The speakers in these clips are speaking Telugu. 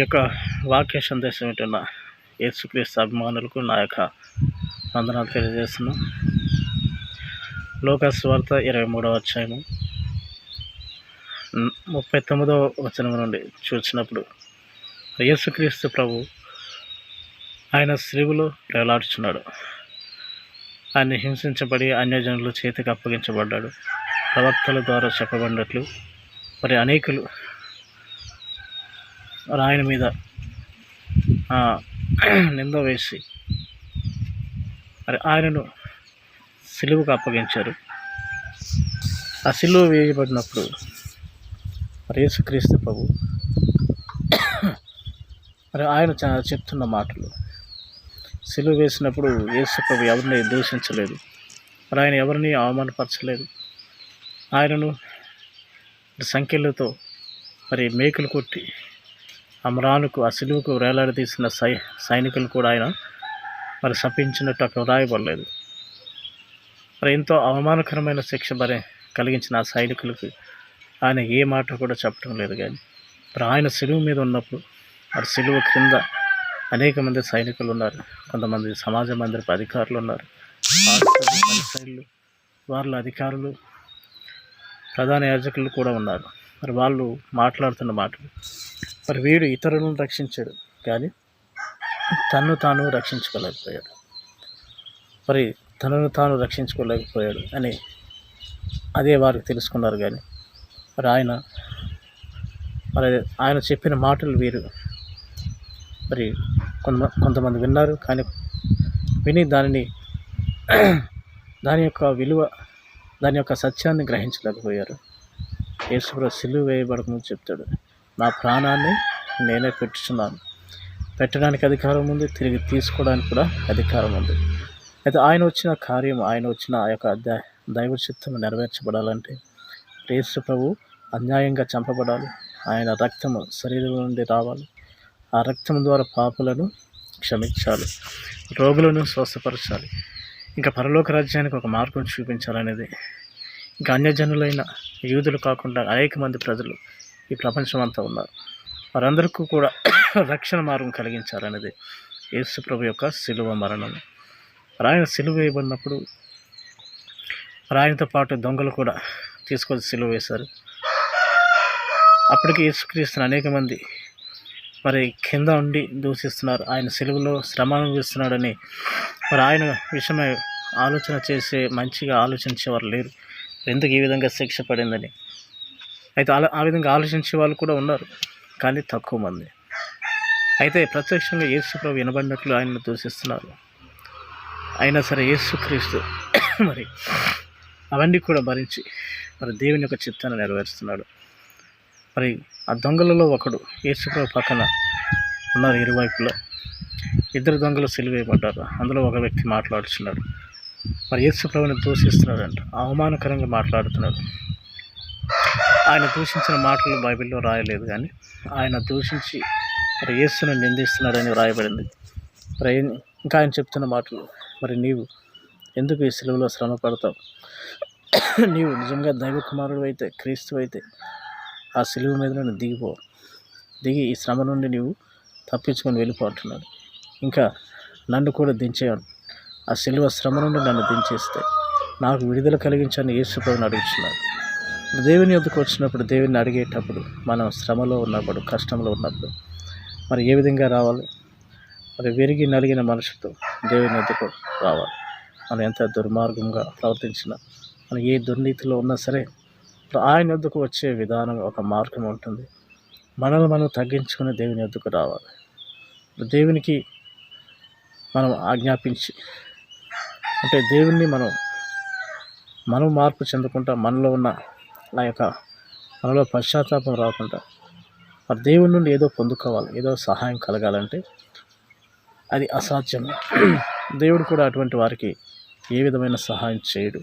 యొక్క వాక్య సందేశం ఏంటన్న? యేసుక్రీస్తు అభిమానులకు నా యొక్క వందనాలు తెలియజేస్తున్నాను లోకస్ వార్త ఇరవై మూడవ అధ్యాయము ముప్పై తొమ్మిదవ వచనం నుండి చూసినప్పుడు యేసుక్రీస్తు ప్రభు ఆయన శ్రీవులో వేలాడుచున్నాడు. ఆయన హింసించబడి అన్యజనుల చేతికి అప్పగించబడ్డాడు. ప్రవక్తల ద్వారా చెప్పబడినట్లు మరి అనేకులు ఆయన మీద నింద వేసి మరి ఆయనను సిలువకు అప్పగించారు. ఆ సిలువ వేయబడినప్పుడు మరి యేసుక్రీస్తు ప్రభు మరి ఆయన చెప్తున్న మాటలు సిలువ వేసినప్పుడు యేసు ప్రభు ఎవరిని దూషించలేదు. మరి ఆయన ఎవరిని అవమానపరచలేదు. ఆయనను సంఖ్యలతో మరి మేకలు కొట్టి అమరానుకు ఆ వేలాడదీసిన సై సైనికులు కూడా ఆయన మరి శపించినట్టు అక్కడ రాయబడలేదు. మరి ఎంతో అవమానకరమైన శిక్ష మరి కలిగించిన ఆ సైనికులకు ఆయన ఏ మాట కూడా చెప్పడం లేదు కానీ మరి ఆయన సెలువు మీద ఉన్నప్పుడు మరి సెలువు క్రింద అనేక మంది సైనికులు ఉన్నారు. కొంతమంది సమాజ మందిరపు అధికారులు ఉన్నారు. పాస్టర్లు, వాళ్ళ అధికారులు ప్రధాన యాజకులు కూడా ఉన్నారు. మరి వాళ్ళు మాట్లాడుతున్న మాటలు మరి వీడు ఇతరులను రక్షించాడు కానీ తను తాను రక్షించుకోలేకపోయాడు. మరి తనను తాను రక్షించుకోలేకపోయాడు అని అదే వారికి తెలుసుకున్నారు కానీ మరి ఆయన మరి ఆయన చెప్పిన మాటలు వీరు మరి కొంత కొంతమంది విన్నారు కానీ విని దానిని దాని యొక్క విలువ దాని యొక్క సత్యాన్ని గ్రహించలేకపోయారు. యేసుప్రభు సిలువ వేయబడకముందు చెప్తాడు. నా ప్రాణాన్ని నేనే పెట్టుచున్నాను పెట్టడానికి అధికారం ఉంది తిరిగి తీసుకోవడానికి కూడా అధికారం ఉంది. అయితే ఆయన వచ్చిన కార్యం ఆయన వచ్చిన ఆ యొక్క దైవ చిత్తం నెరవేర్చబడాలంటే యేసు ప్రభు అన్యాయంగా చంపబడాలి. ఆయన రక్తము శరీరం నుండి రావాలి. ఆ రక్తం ద్వారా పాపులను క్షమించాలి. రోగులను స్వస్థపరచాలి. ఇంకా పరలోక రాజ్యానికి ఒక మార్గం చూపించాలనేది ఇంకా అన్యజనులైన యూదులు కాకుండా అనేక మంది ప్రజలు ఈ ప్రపంచం అంతా ఉన్నారు వారందరికీ కూడా రక్షణ మార్గం కలిగించాలనేది యేసుప్రభు యొక్క సిలువ మరణం. ఆయన సిలువ వేయబడినప్పుడు ఆయనతో పాటు దొంగలు కూడా తీసుకొచ్చి సిలువ వేశారు. అప్పటికి యేసుక్రీస్తుని అనేక మంది మరి కింద ఉండి దూషిస్తున్నారు. ఆయన సెలువులో శ్రమ అనుభవిస్తున్నాడని మరి ఆయన విషయమై ఆలోచన చేసే మంచిగా ఆలోచించేవారు లేరు. ఎందుకు ఈ విధంగా శిక్ష పడిందని? అయితే అలా ఆ విధంగా ఆలోచించే వాళ్ళు కూడా ఉన్నారు. కానీ తక్కువ మంది. అయితే ప్రత్యక్షంగా యేసుప్రభు వినబడినట్లు ఆయనను దూషిస్తున్నారు. అయినా సరే యేసుక్రీస్తు మరి అవన్నీ కూడా భరించి మరి దేవుని యొక్క చిత్తాన్ని నెరవేరుస్తున్నాడు. మరి ఆ దొంగలలో ఒకడు యేసుప్రభు పక్కన ఉన్నారు ఇరువైపులో. ఇద్దరు దొంగలు సిలువేయబడ్డారు. అందులో ఒక వ్యక్తి మాట్లాడుతున్నాడు మరి యేసుప్రభుని దూషిస్తున్నాడంట. అవమానకరంగా మాట్లాడుతున్నాడు. ఆయన దూషించిన మాటలు బైబిల్లో రాయలేదు కానీ ఆయన దూషించి మరి యేసును నిందిస్తున్నాడని వ్రాయబడింది మరి ఇంకా ఆయన చెప్తున్న మాటలు మరి నీవు ఎందుకు ఈ సిలువలో శ్రమ పడతావు? నీవు నిజంగా దైవ కుమారుడు అయితే క్రీస్తు అయితే ఆ సిలువ మీద నుండి దిగిపో దిగి ఈ శ్రమ నుండి నీవు తప్పించుకొని వెళ్ళిపోతున్నాడు ఇంకా నన్ను కూడా దించేయను. ఆ సిలువ శ్రమ నుండి నన్ను దించేస్తే నాకు విడుదల కలిగించని యేసు ప్రభుని అడుగుతున్నాడు. దేవుని యొద్దకు వచ్చినప్పుడు దేవుని అడిగేటప్పుడు మనం శ్రమలో ఉన్నప్పుడు కష్టంలో ఉన్నప్పుడు మరి ఏ విధంగా రావాలి? మరి విరిగి నలిగిన మనుషులతో దేవుని ఎద్దుకు రావాలి. మనం ఎంత దుర్మార్గంగా ప్రవర్తించినా మనం ఏ దుర్నీతిలో ఉన్నా సరే ఆయన ఎద్దుకు వచ్చే విధానం ఒక మార్గం ఉంటుంది. మనల్ని మనం తగ్గించుకుని దేవుని ఎద్దుకు రావాలి. దేవునికి మనం ఆజ్ఞాపించి అంటే దేవుణ్ణి మనం మనం మార్పు చెందుకుంటా మనలో ఉన్న నా యొక్క మనలో పశ్చాత్తాపం రాకుండా మరి దేవుడి నుండి ఏదో పొందుకోవాలి ఏదో సహాయం కలగాలంటే అది అసాధ్యం. దేవుడు కూడా అటువంటి వారికి ఏ విధమైన సహాయం చేయడు.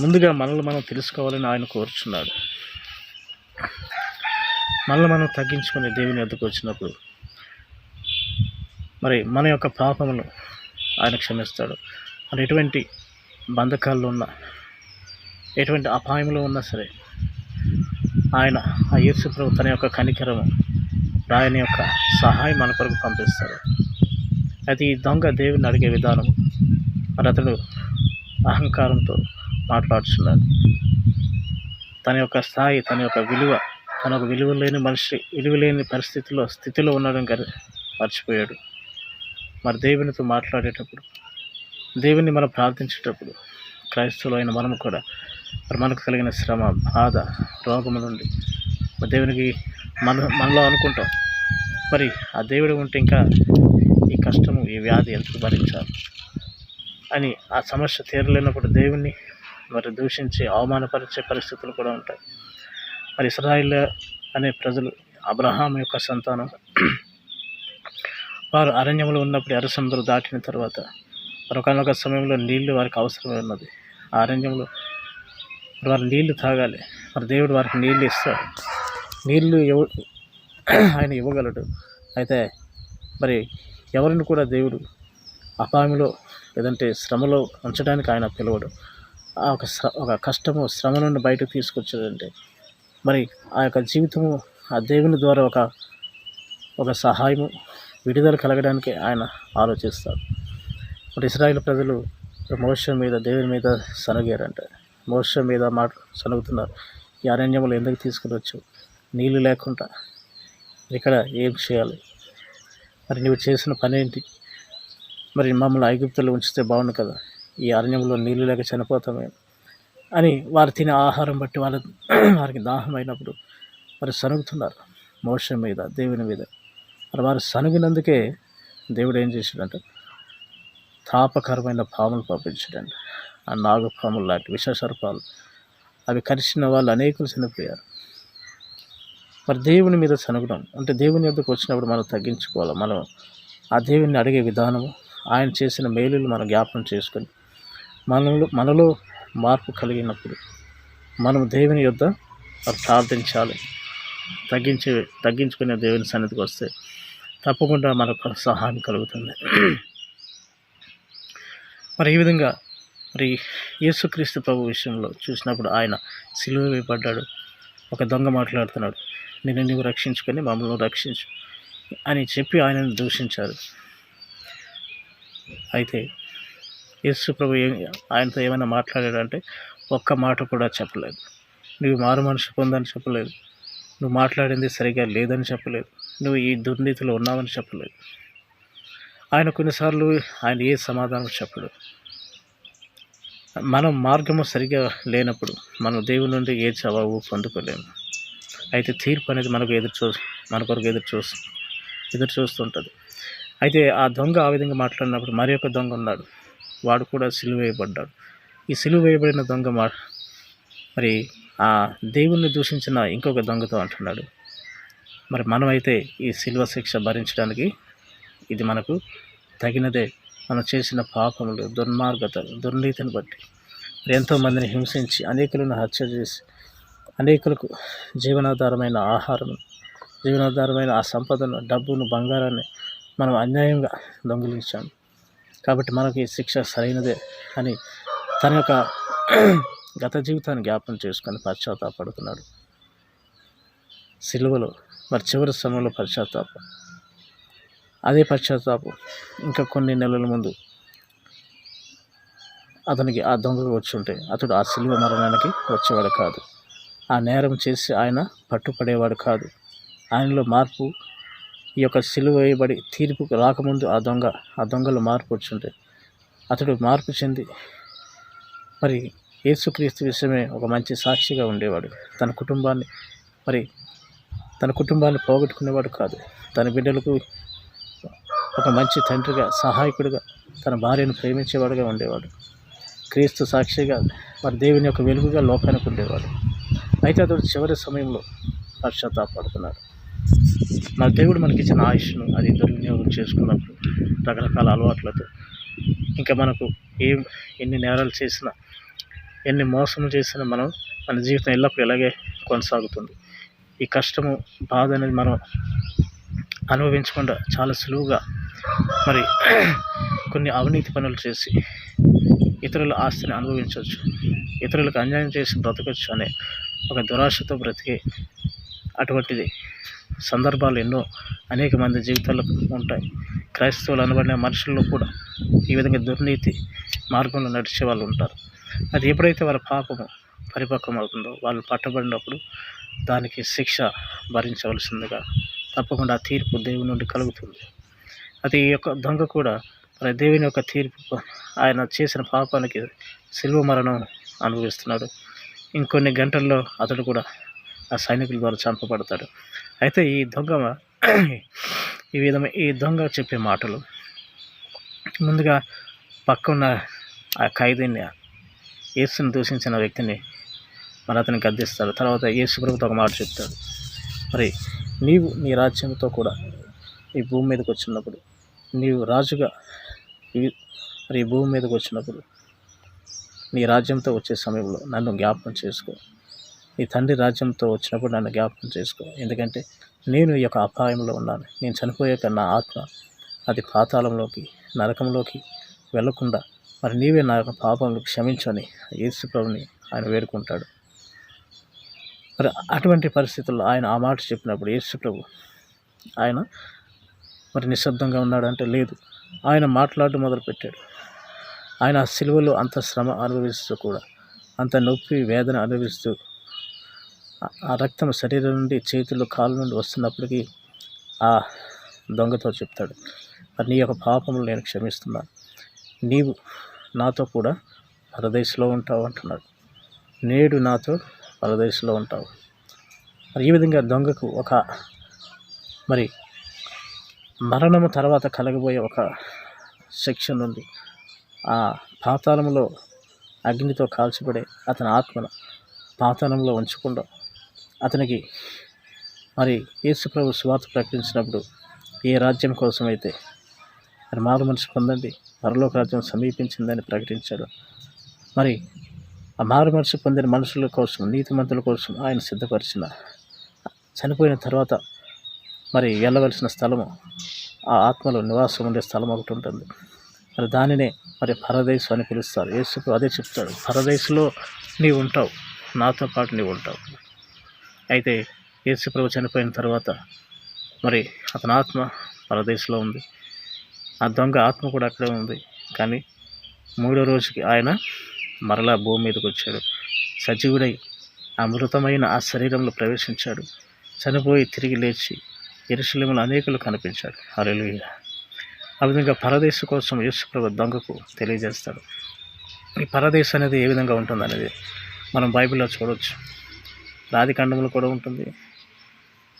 ముందుగా మనల్ని మనం తెలుసుకోవాలని ఆయన కోరుచున్నాడు. మనల్ని మనం తగ్గించుకుని దేవుని ఎద్దుకు వచ్చినప్పుడు మరి మన యొక్క పాపములు ఆయన క్షమిస్తాడు. మరి ఎటువంటి బంధకాల్లో ఉన్న ఎటువంటి అపాయంలో ఉన్నా సరే ఆయన ఆ యేసు ప్రభు తన యొక్క కనికరము ఆయన యొక్క సహాయం మన కొరకు పంపిస్తాడు అయితే ఈ దొంగ దేవుని అడిగే విధానం మరి అతడు అహంకారంతో మాట్లాడుతున్నాడు తన యొక్క స్థాయి తన యొక్క విలువ తన ఒక విలువ లేని మనిషి విలువ లేని పరిస్థితిలో స్థితిలో ఉండడం కానీ మర్చిపోయాడు. మరి దేవునితో మాట్లాడేటప్పుడు దేవుని మనం ప్రార్థించేటప్పుడు క్రైస్తవులు అయిన మనం కూడా మరి మనకు కలిగిన శ్రమ బాధ రోగము నుండి మరి దేవునికి మన మనలో అనుకుంటాం. మరి ఆ దేవుడు ఉంటే ఇంకా ఈ కష్టము ఈ వ్యాధి ఎందుకు భరించాలి? అని ఆ సమస్య తీరలేనప్పుడు దేవుణ్ణి మరి దూషించి అవమానపరిచే పరిస్థితులు కూడా ఉంటాయి. మరి ఇస్రాయిల్ అనే ప్రజలు అబ్రహాం యొక్క సంతానం వారు అరణ్యంలో ఉన్నప్పుడు ఎర్రసముద్రం దాటిన తర్వాత మరొకనొక ఒకనొక సమయంలో నీళ్ళు వారికి అవసరమై ఉన్నది. ఆ అరణ్యంలో మరి వారు నీళ్ళు తాగాలి. మరి దేవుడు వారికి నీళ్ళు ఇస్తాడు. నీళ్ళు ఇవ్వ ఆయన ఇవ్వగలడు. అయితే మరి ఎవరిని కూడా దేవుడు అపామిలో లేదంటే శ్రమలో ఉంచడానికి ఆయన పిలవడు. ఆ ఒక ఒక కష్టము శ్రమ నుండి బయటకు తీసుకొచ్చేదంటే మరి ఆ యొక్క జీవితము ఆ దేవుని ద్వారా ఒక ఒక సహాయము విడుదల కలగడానికి ఆయన ఆలోచిస్తారు మరి ఇస్రాయేల్ ప్రజలు మోస మీద దేవుని మీద సనగారంట మోస మీద మాట సనుగుతున్నారు ఈ అరణ్యంలో ఎందుకు తీసుకుని నీళ్ళు లేకుండా ఇక్కడ ఏం చేయాలి? మరి నువ్వు చేసిన పని ఏంటి? మరి మమ్మల్ని ఐగుప్తులు ఉంచితే బాగుండు కదా. ఈ అరణ్యంలో నీళ్ళు లేక చనిపోతామే అని వారు తినే ఆహారం బట్టి వాళ్ళ వారికి దాహం అయినప్పుడు మరి సనుగుతున్నారు మోసం మీద దేవుని మీద. మరి వారు సనుగినందుకే దేవుడు ఏం చేశాడంటే తాపకరమైన పాములు పంపించాడండి. నాగపాములు లాంటి విషసర్పాలు. అవి కరిచిన వాళ్ళు అనేకులు చనిపోయారు. మరి దేవుని మీద చనగడం అంటే దేవుని యొక్కకు వచ్చినప్పుడు మనం తగ్గించుకోవాలి? మనం ఆ దేవుని అడిగే విధానము ఆయన చేసిన మేలులు మనం జ్ఞాపనం చేసుకొని మనలో మనలో మార్పు కలిగినప్పుడు మనం దేవుని యొద్ద ప్రార్థించాలి. తగ్గించే తగ్గించుకునే దేవుని సన్నిధికి వస్తే తప్పకుండా మనకు సహాయం కలుగుతుంది. మరి ఈ విధంగా మరి యేసుక్రీస్తు ప్రభు విషయంలో చూసినప్పుడు ఆయన సిలువ వేయబడ్డాడు. ఒక దొంగ మాట్లాడుతున్నాడు. నేను నువ్వు రక్షించుకొని మమ్మల్ని రక్షించు అని చెప్పి ఆయనను దూషించారు. అయితే యేసు ప్రభు ఏ ఆయనతో ఏమైనా మాట్లాడాడంటే ఒక్క మాట కూడా చెప్పలేదు. నువ్వు మారు మనిషి పొందని చెప్పలేదు. నువ్వు మాట్లాడింది సరిగా లేదని చెప్పలేదు. నువ్వు ఈ దుర్నీతిలో ఉన్నావని చెప్పలేదు. ఆయన కొన్నిసార్లు ఆయన ఏ సమాధానం చెప్పడు. మనం మార్గము సరిగా లేనప్పుడు మనం దేవుని నుండి ఏ జవాబు పొందుకోలేము. అయితే తీర్పు అనేది మనకు ఎదురు చూ మన కొరకు ఎదురు చూ ఎదురు చూస్తుంటుంది. అయితే ఆ దొంగ ఆ విధంగా మాట్లాడినప్పుడు మరి ఒక దొంగ ఉన్నాడు. వాడు కూడా సిలువ వేయబడ్డాడు. ఈ సిలువ వేయబడిన దొంగ మా మరి ఆ దేవుణ్ణి దూషించిన ఇంకొక దొంగతో అంటున్నాడు. మరి మనమైతే ఈ సిల్వ శిక్ష భరించడానికి ఇది మనకు తగినదే మనం చేసిన పాపములు దుర్మార్గతలు దుర్నీతిని బట్టి. ఎంతోమందిని హింసించి అనేకులను హత్య చేసి అనేకులకు జీవనాధారమైన ఆహారం జీవనాధారమైన ఆ సంపదను డబ్బును బంగారాన్ని మనం అన్యాయంగా దొంగిలించాం. కాబట్టి మనకి శిక్ష సరైనదే అని తన యొక్క గత జీవితాన్ని జ్ఞాపం చేసుకొని పశ్చాత్తాపడుతున్నాడు. సిలువలో మరి చివరి సమయంలో పశ్చాత్తాపం. అదే పశ్చాత్తాపం. ఇంకా కొన్ని నెలల ముందు అతనికి ఆ దొంగకు వచ్చి ఉంటే అతడు ఆ సిలువ మరణానికి వచ్చేవాడు కాదు. ఆ నేరం చేసి ఆయన పట్టుపడేవాడు కాదు. ఆయనలో మార్పు ఈ యొక్క సిలువ వేయబడి తీర్పుకు రాకముందు ఆ దొంగ ఆ దొంగలో మార్పు వచ్చుంటే అతడు మార్పు చెంది మరి యేసుక్రీస్తు విషయమే ఒక మంచి సాక్షిగా ఉండేవాడు. తన కుటుంబాన్ని మరి తన కుటుంబాన్ని పోగొట్టుకునేవాడు కాదు. తన బిడ్డలకు ఒక మంచి తండ్రిగా సహాయకుడిగా తన భార్యను ప్రేమించేవాడుగా ఉండేవాడు. క్రీస్తు సాక్షిగా మరి దేవుని యొక్క వెలుగుగా లోకానికి ఉండేవాడు. అయితే అతడు చివరి సమయంలో పశ్చాత్తాపడుతున్నాడు. మన దేవుడు మనకి ఇచ్చిన ఆయుష్ను అది దుర్వినియోగం చేసుకున్నప్పుడు రకరకాల అలవాట్లతో ఇంకా మనకు ఏం ఎన్ని నేరాలు చేసినా ఎన్ని మోసములు చేసినా మనం మన జీవితం ఎల్లప్పుడూ ఇలాగే కొనసాగుతుంది. ఈ కష్టము బాధ అనేది మనం అనుభవించకుండా చాలా సులువుగా మరి కొన్ని అవినీతి పనులు చేసి ఇతరుల ఆస్తిని అనుభవించవచ్చు ఇతరులకు అన్యాయం చేసి బ్రతకచ్చు అనే ఒక దురాశతో బ్రతికే అటువంటిది సందర్భాలు ఎన్నో అనేక మంది జీవితాల్లో ఉంటాయి. క్రైస్తవులు అనబడిన మనుషుల్లో కూడా ఈ విధంగా దుర్నీతి మార్గంలో నడిచే వాళ్ళు ఉంటారు. అది ఎప్పుడైతే వాళ్ళ పాపము పరిపక్వం అవుతుందో వాళ్ళు పట్టబడినప్పుడు దానికి శిక్ష భరించవలసిందిగా తప్పకుండా ఆ తీర్పు దేవుని నుండి కలుగుతుంది. అది ఈ యొక్క దొంగ కూడా మరి దేవుని యొక్క తీర్పు ఆయన చేసిన పాపానికి శిల్వ మరణం అనుభవిస్తున్నాడు. ఇంకొన్ని గంటల్లో అతడు కూడా ఆ సైనికుల ద్వారా చంపబడతాడు. అయితే ఈ దొంగ ఈ విధమైన ఈ దొంగ చెప్పే మాటలు ముందుగా పక్కన్న ఆ ఖైదీని యేసుని దూషించిన వ్యక్తిని మరి అతని గద్దిస్తాడు తర్వాత యేసు ప్రభుతో ఒక మాట చెప్తాడు. మరి నీవు నీ రాజ్యంతో కూడా ఈ భూమి మీదకి వచ్చినప్పుడు నీవు రాజుగా ఈ- మరి భూమి మీదకి వచ్చినప్పుడు నీ రాజ్యంతో వచ్చే సమయంలో నన్ను జ్ఞాపకం చేసుకో. నీ తండ్రి రాజ్యంతో వచ్చినప్పుడు నన్ను జ్ఞాపకం చేసుకో. ఎందుకంటే నేను ఈ యొక్క అపాయంలో ఉన్నాను. నేను చనిపోయాక నా ఆత్మ అది పాతాళంలోకి నరకంలోకి వెళ్ళకుండా మరి నీవే నా యొక్క పాపంలో క్షమించని యేసు ప్రభుని ఆయన వేడుకుంటాడు. మరి అటువంటి పరిస్థితుల్లో ఆయన ఆ మాట చెప్పినప్పుడు యేసు ప్రభు ఆయన మరి నిశ్శబ్దంగా ఉన్నాడంటే లేదు. ఆయన మాట్లాడడం మొదలుపెట్టాడు. ఆయన ఆ సిలువలో అంత శ్రమ అనుభవిస్తూ కూడా అంత నొప్పి వేదన అనుభవిస్తూ ఆ- ఆ రక్తం శరీరం నుండి చేతులు కాళ్ళ నుండి వస్తున్నప్పటికీ ఆ దొంగతో చెప్తాడు మరి నీ యొక్క పాపములు నేను క్షమిస్తున్నాను. నీవు నాతో కూడా పరదేశంలో ఉంటావు అంటున్నాడు. నేడు నాతో పరదేశంలో ఉంటావు. మరి ఈ విధంగా దొంగకు ఒక మరి మరణము తర్వాత కలగబోయే ఒక సెక్షన్ ఉంది. ఆ పాతాళంలో అగ్నితో కాల్చబడే అతని ఆత్మను పాతాళంలో ఉంచకుండా అతనికి మరి యేసుప్రభు స్వార్థ ప్రకటించినప్పుడు ఏ రాజ్యం కోసమైతే మరి మారు మనిషి పొందండి పరలోక రాజ్యం సమీపించిందని ప్రకటించాడు. మరి ఆ మారు మనసు పొందిన మనుషుల కోసం నీతిమంతుల కోసం ఆయన సిద్ధపరిచిన చనిపోయిన తర్వాత మరి వెళ్ళవలసిన స్థలము ఆ ఆత్మలో నివాసం ఉండే స్థలం ఒకటి ఉంటుంది. మరి దానినే మరి పరదేశం అని పిలుస్తారు. యేసుకు అదే చెప్తాడు పరదేశంలో నీవు ఉంటావు నాతో పాటు నీవు ఉంటావు. అయితే యేసు ప్రభు చనిపోయిన తర్వాత మరి అతని ఆత్మ పరదేశంలో ఉంది. ఆ దొంగ ఆత్మ కూడా అక్కడే ఉంది. కానీ మూడో రోజుకి ఆయన మరలా భూమి మీదకి వచ్చాడు. సజీవుడై అమృతమైన ఆ శరీరంలో ప్రవేశించాడు. చనిపోయి తిరిగి లేచి ఎరుసలేములు అనేకులు కనిపించాడు హల్లెలూయా. ఆ విధంగా పరదేశ కోసం యేసుప్రభు దొంగకు తెలియజేస్తాడు. ఈ పరదేశ అనేది ఏ విధంగా ఉంటుంది అనేది మనం బైబిల్లో చూడవచ్చు రాది ఖండంలో కూడా ఉంటుంది.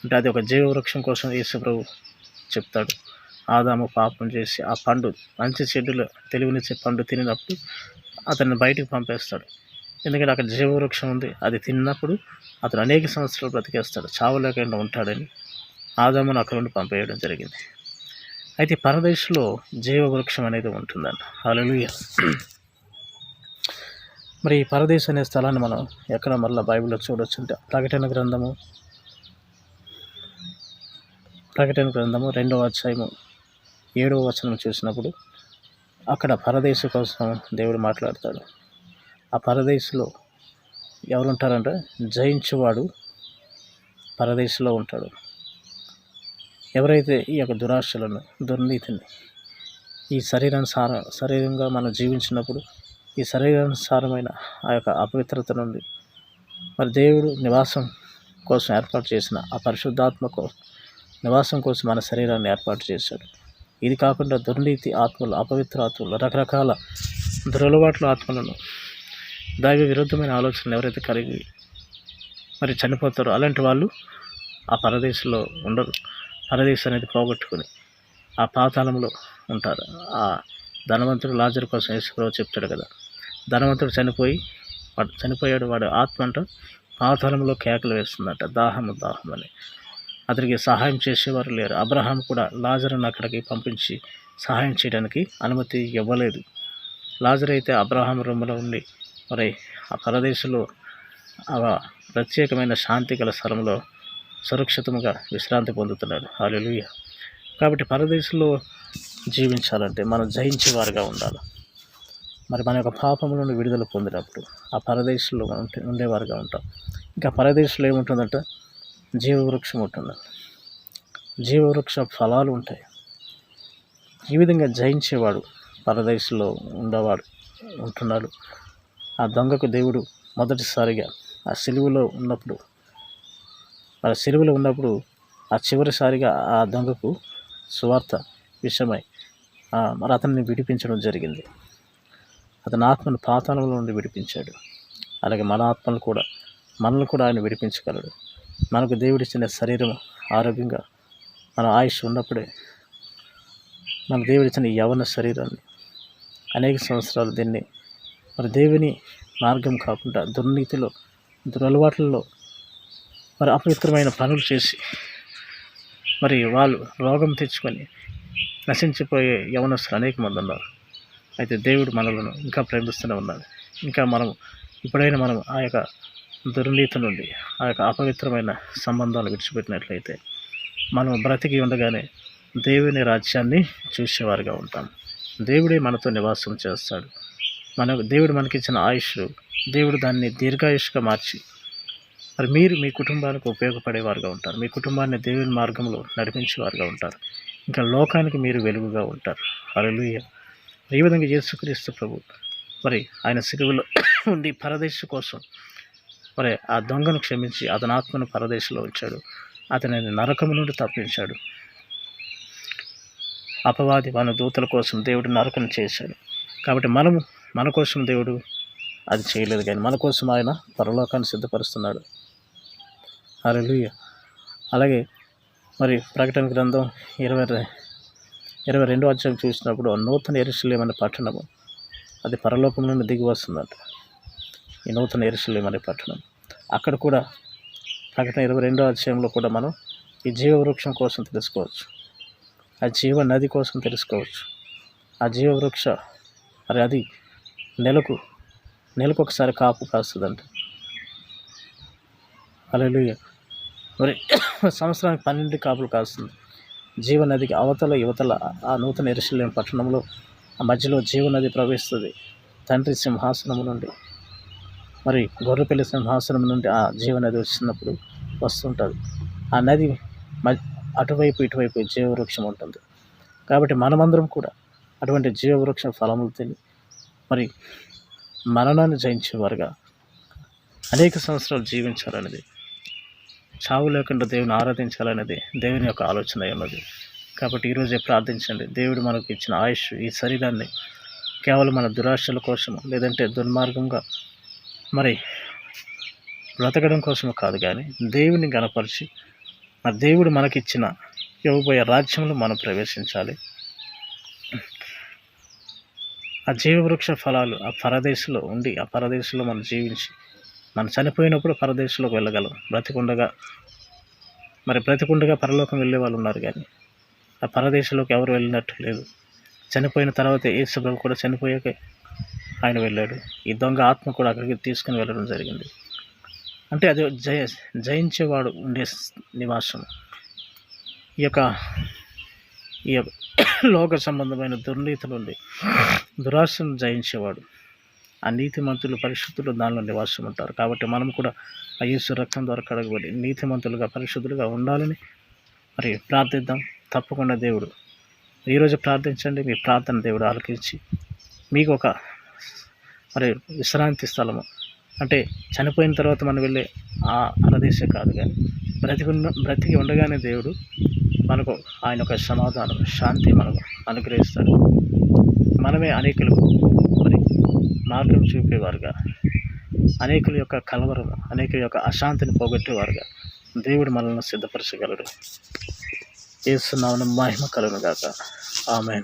అంటే అది ఒక జీవవృక్షం కోసం యేసుప్రభు చెప్తాడు. ఆదాము పాపం చేసి ఆ పండు మంచి చెడులు తెలివినిచ్చే పండు తినినప్పుడు అతన్ని బయటకు పంపేస్తాడు. ఎందుకంటే అక్కడ జీవవృక్షం ఉంది. అది తిన్నప్పుడు అతను అనేక సంవత్సరాలు బ్రతికేస్తాడు. చావు లేకుండా ఉంటాడని ఆదామును అక్కడ నుండి పంపేయడం జరిగింది. అయితే పరదేశంలో జీవవృక్షం అనేది ఉంటుందండి హల్లెలూయా. మరి ఈ పరదేశ్ అనే స్థలాన్ని మనం ఎక్కడ మళ్ళీ బైబిల్లో చూడొచ్చు అంటే ప్రకటన గ్రంథము ప్రకటన గ్రంథము రెండవ అధ్యాయము ఏడవ వచనం చూసినప్పుడు అక్కడ పరదేశ కోసం దేవుడు మాట్లాడతాడు. ఆ పరదేశంలో ఎవరుంటారంటే జయించువాడు పరదేశంలో ఉంటాడు. ఎవరైతే ఈ యొక్క దురాశలను దుర్నీతిని ఈ శరీరానుసార శరీరంగా మనం జీవించినప్పుడు ఈ శరీరానుసారమైన ఆ యొక్క అపవిత్రత నుండి మరి దేవుడు నివాసం కోసం ఏర్పాటు చేసిన ఆ పరిశుద్ధాత్మకు నివాసం కోసం మన శరీరాన్ని ఏర్పాటు చేశాడు. ఇది కాకుండా దుర్నీతి ఆత్మలు అపవిత్ర ఆత్మలు రకరకాల దురలవాట్ల ఆత్మలను దైవ విరుద్ధమైన ఆలోచనలు ఎవరైతే కలిగి మరి చనిపోతారో అలాంటి వాళ్ళు ఆ పరదేశంలో ఉండరు. పరదేశం అనేది పోగొట్టుకుని ఆ పాతాళంలో ఉంటారు. ఆ ధనవంతుడు లాజర్ కోసం యేసుప్రభు చెప్తాడు కదా. ధనవంతుడు చనిపోయి వాడు చనిపోయాడు. వాడు ఆత్మ అంట పాతాళంలో కేకలు వేస్తుందంట. దాహము దాహం అని. అతనికి సహాయం చేసేవారు లేరు. అబ్రహాం కూడా లాజర్ను అక్కడికి పంపించి సహాయం చేయడానికి అనుమతి ఇవ్వలేదు. లాజర్ అయితే అబ్రహాం రూమ్లో ఉండి మరి ఆ పరదేశంలో ఆ ప్రత్యేకమైన శాంతి గల స్థలంలో సురక్షితంగా విశ్రాంతి పొందుతున్నాడు. హాలెలూయ కాబట్టి పరదేశంలో జీవించాలంటే మనం జయించేవారుగా ఉండాలి. మరి మన యొక్క పాపం నుండి విడుదల పొందినప్పుడు ఆ పరదేశంలో ఉంటే ఉండేవారుగా ఉంటాం. ఇంకా పరదేశంలో ఏముంటుందంటే జీవవృక్షం ఉంటుంది. జీవవృక్ష ఫలాలు ఉంటాయి. ఈ విధంగా జయించేవాడు పరదేశంలో ఉండేవాడు ఉంటున్నాడు. ఆ దొంగకు దేవుడు మొదటిసారిగా ఆ సిలువలో ఉన్నప్పుడు మరి సిలువలో ఉన్నప్పుడు ఆ చివరిసారిగా ఆ దొంగకు సువార్త విషయమై ఆ, మరి అతన్ని విడిపించడం జరిగింది. అతని ఆత్మను పాతాళంలో నుండి విడిపించాడు. అలాగే మన ఆత్మను కూడా మనల్ని కూడా ఆయన విడిపించగలడు. మనకు దేవుడిచ్చిన శరీరం ఆరోగ్యంగా మన ఆయుష్ ఉన్నప్పుడే మన దేవుడిచ్చిన యవన శరీరాన్ని అనేక సంవత్సరాలు దీన్ని మరి దేవుని మార్గం కాకుండా దుర్నీతిలో దురలవాట్లలో మరి అపవిత్రమైన పనులు చేసి మరి వాళ్ళు రోగం తెచ్చుకొని నశించిపోయే యవనస్తులు అనేక మంది ఉన్నారు. అయితే దేవుడు మనలను ఇంకా ప్రేమిస్తూనే ఉన్నాడు. ఇంకా మనం ఇప్పుడైనా మనం ఆ యొక్క దుర్నీతి నుండి ఆ యొక్క అపవిత్రమైన సంబంధాలు విడిచిపెట్టినట్లయితే మనం బ్రతికి ఉండగానే దేవుని రాజ్యాన్ని చూసేవారుగా ఉంటాం. దేవుడే మనతో నివాసం చేస్తాడు. మన దేవుడు మనకిచ్చిన ఆయుష్ దేవుడు దాన్ని దీర్ఘాయుష్గా మార్చి మరి మీరు మీ కుటుంబానికి ఉపయోగపడేవారుగా ఉంటారు. మీ కుటుంబాన్ని దేవుని మార్గంలో నడిపించేవారుగా ఉంటారు. ఇంకా లోకానికి మీరు వెలుగుగా ఉంటారు. హల్లెలూయా. ఈ విధంగా యేసుక్రీస్తు ప్రభు మరి ఆయన సిలువలో ఉండి పరదేశ కోసం మరి ఆ దొంగను క్షమించి అతని ఆత్మను పరదేశంలో ఉంచాడు. అతనిని నరకము నుండి తప్పించాడు. అపవాది మన దూతల కోసం దేవుడు నరకం చేశాడు. కాబట్టి మనము మన కోసం దేవుడు అది చేయలేదు కానీ మన కోసం ఆయన పరలోకాన్ని సిద్ధపరుస్తున్నాడు. హల్లెలూయా. అలాగే మరి ప్రకటన గ్రంథం ఇరవై ఇరవై రెండో అధ్యాయం చూసినప్పుడు ఆ నూతన ఎరుసలేం అనే పట్టణము అది పరలోకం నుండి దిగి వస్తుందంట. ఈ నూతన ఎరుసలేం అనే పట్టణం. అక్కడ కూడా ప్రకటన ఇరవై రెండో అధ్యాయంలో కూడా మనం ఈ జీవవృక్షం కోసం తెలుసుకోవచ్చు. ఆ జీవ నది కోసం తెలుసుకోవచ్చు. ఆ జీవవృక్ష మరి అది నెలకు నెలకు ఒకసారి కాపు కాస్తుందంట. అలెలుయ మరి సంవత్సరానికి పన్నెండు కాపులు కాస్తుంది జీవనదికి అవతల యువతల ఆ నూతన ఎరుసలేం పట్టణంలో ఆ మధ్యలో జీవనది ప్రవహిస్తుంది తండ్రి సింహాసనం నుండి. మరి గొర్రెపల్లి సింహాసనం నుండి ఆ జీవనది వచ్చినప్పుడు వస్తుంటుంది. ఆ నది మ అటువైపు ఇటువైపు జీవవృక్షం ఉంటుంది. కాబట్టి మనమందరం కూడా అటువంటి జీవవృక్ష ఫలములు తిని మరి మరణాన్ని జయించేవారుగా అనేక సంవత్సరాలు జీవించాలనేది చావు లేకుండా దేవుని ఆరాధించాలనేది దేవుని యొక్క ఆలోచన ఉన్నది. కాబట్టి ఈరోజే ప్రార్థించండి. దేవుడు మనకు ఇచ్చిన ఆయుష్ ఈ శరీరాన్ని కేవలం మన దురాశల కోసం లేదంటే దుర్మార్గంగా మరి బ్రతకడం కోసం కాదు కానీ దేవుని గనపరిచి మరి దేవుడు మనకిచ్చిన ఇవ్వబోయే రాజ్యంలో మనం ప్రవేశించాలి. ఆ జీవవృక్ష ఫలాలు ఆ పరదేశంలో ఉండి ఆ పరదేశంలో మనం జీవించి మనం చనిపోయినప్పుడు పరదేశంలోకి వెళ్ళగలం. బ్రతికుండగా మరి బ్రతికుండగా పరలోకం వెళ్ళే వాళ్ళు ఉన్నారు కానీ ఆ పరదేశంలోకి ఎవరు వెళ్ళినట్టు లేదు. చనిపోయిన తర్వాత ఏసుప్రభు కూడా చనిపోయాక ఆయన వెళ్ళాడు. ఈ దొంగ ఆత్మ కూడా అక్కడికి తీసుకుని వెళ్ళడం జరిగింది. అంటే అది జయ జయించేవాడు ఉండే నివాసం. ఈ యొక్క ఈ యొక్క లోక సంబంధమైన దుర్నీతులు నుండి దురాశను జయించేవాడు. ఆ నీతిమంతులు పరిశుద్ధులు దానిలో నివాసం ఉంటారు కాబట్టి మనం కూడా ఆ యేసు రక్తం ద్వారా కడగబడి నీతిమంతులుగా పరిశుద్ధులుగా ఉండాలని మరి ప్రార్థిద్దాం. తప్పకుండా దేవుడు ఈరోజు ప్రార్థించండి. మీ ప్రార్థన దేవుడు ఆలకించి మీకు ఒక మరి విశ్రాంతి స్థలము. అంటే చనిపోయిన తర్వాత మనం వెళ్ళే ఆ పరదేశం కాదు కానీ బ్రతికి ఉన్న బ్రతికి ఉండగానే దేవుడు మనకు ఆయన ఒక సమాధానం శాంతి మనకు అనుగ్రహిస్తాడు. మనమే అనేకులకు మార్గం చూపేవారుగా. అనేకుల యొక్క కలవరం అనేకుల యొక్క అశాంతిని పోగొట్టేవారుగా. దేవుడు మనల్ని సిద్ధపరచగలడు. ఏసునామను మహిమ కలను గాక. ఆమెన్.